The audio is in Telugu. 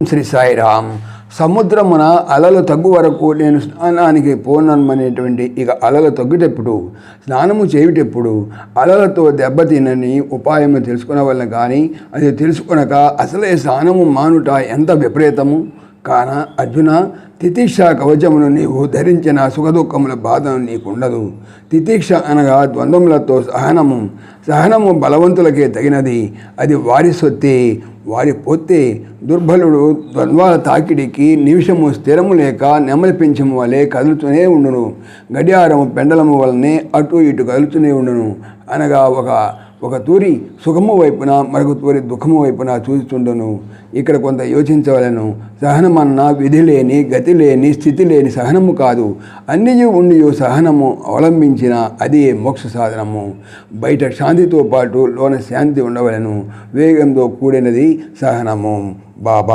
శ్రీ సాయిరామ్ సముద్రమున అలలు తగ్గు వరకు నేను స్నానానికి పోనమనేటువంటి ఇక అలలు తగ్గుటప్పుడు స్నానము చేయుటప్పుడు అలలతో దెబ్బతినని ఉపాయము తెలుసుకున్న వల్ల కానీ అది తెలుసుకునక అసలే స్నానము మానుట ఎంత విపరీతము? కాన అర్జున తితీక్ష కవచమును నీవు ధరించిన సుఖదుఖముల బాధను నీకుండదు. తితీక్ష అనగా ద్వంద్వములతో సహనము సహనము బలవంతులకే తగినది. అది వారి సొత్తే వారి పొత్తే దుర్బలుడు ద్వంద్వాల తాకిడికి నిమిషము స్థిరము లేక నెమలి పెంచము వలె కదులుతూనే ఉండును. గడియారము పెండలము వలనే అటు ఇటు కదులుతూనే ఉండును. అనగా ఒక ఒక తూరి సుఖము వైపున మరొక తూరి దుఃఖము వైపున చూస్తుండను ఇక్కడ కొంత యోచించవలను. సహనమన్న విధి లేని గతి లేని స్థితి లేని సహనము కాదు. అన్ని ఉండి సహనము అవలంబించిన అది మోక్ష సాధనము. బయట శాంతితో పాటు లోన శాంతి ఉండవలను. వేగంతో కూడినది సహనము. బాబా.